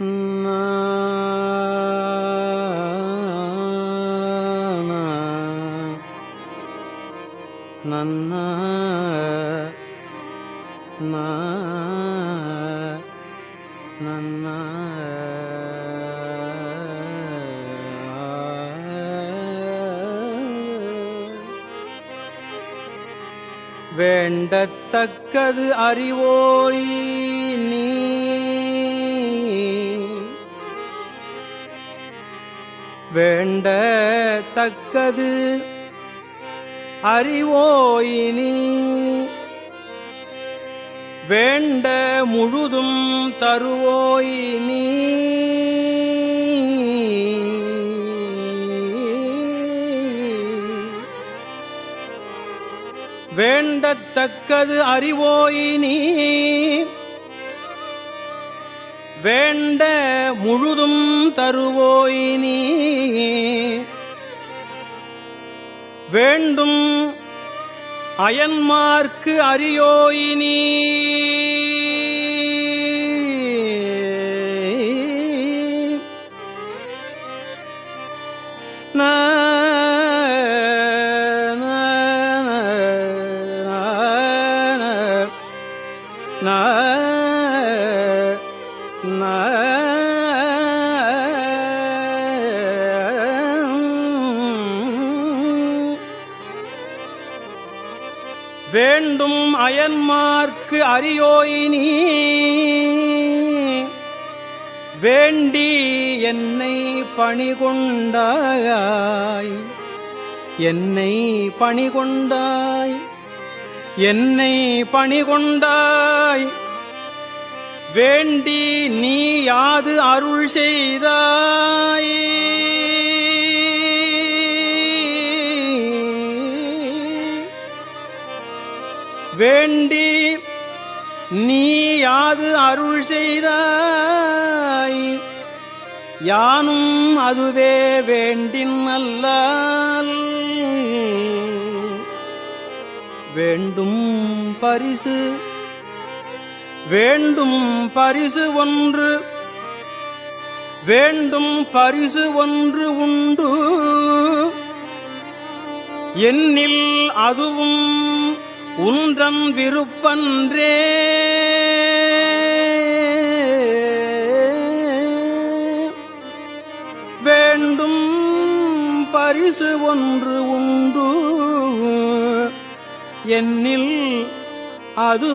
நன்ன நன்ன வேண்டத்தக்கது அறிவோய் நீ வேண்ட தக்கது அறிவோயினி வேண்ட முழுதும் தருவோயினி வேண்டத்தக்கது அறிவோயினி வேண்ட முழுதும் தருவோயினி வேண்டும் அயன்மார்க்கு அறியோயினி ந வேண்டும் அயன்மார்க்கு அறியோயினி வேண்டி என்னை பணிகொண்டாய். என்னை பணிகொண்டாய். என்னை பணிகொண்டாய். வேண்டி நீ யாது அருள் செய்தாயே. வேண்டி நீ யாது அருள் செய்தாய்? யானும் அதுவே வேண்டின் அல்லால். வேண்டும் பரிசு வேண்டும் பரிசு ஒன்று வேண்டும் பரிசு ஒன்று உண்டு. என்னில் அதுவும் குன்றம் விருப்பன்றே. வேண்டும் பரிசு ஒன்று உண்டு. என்னில் அது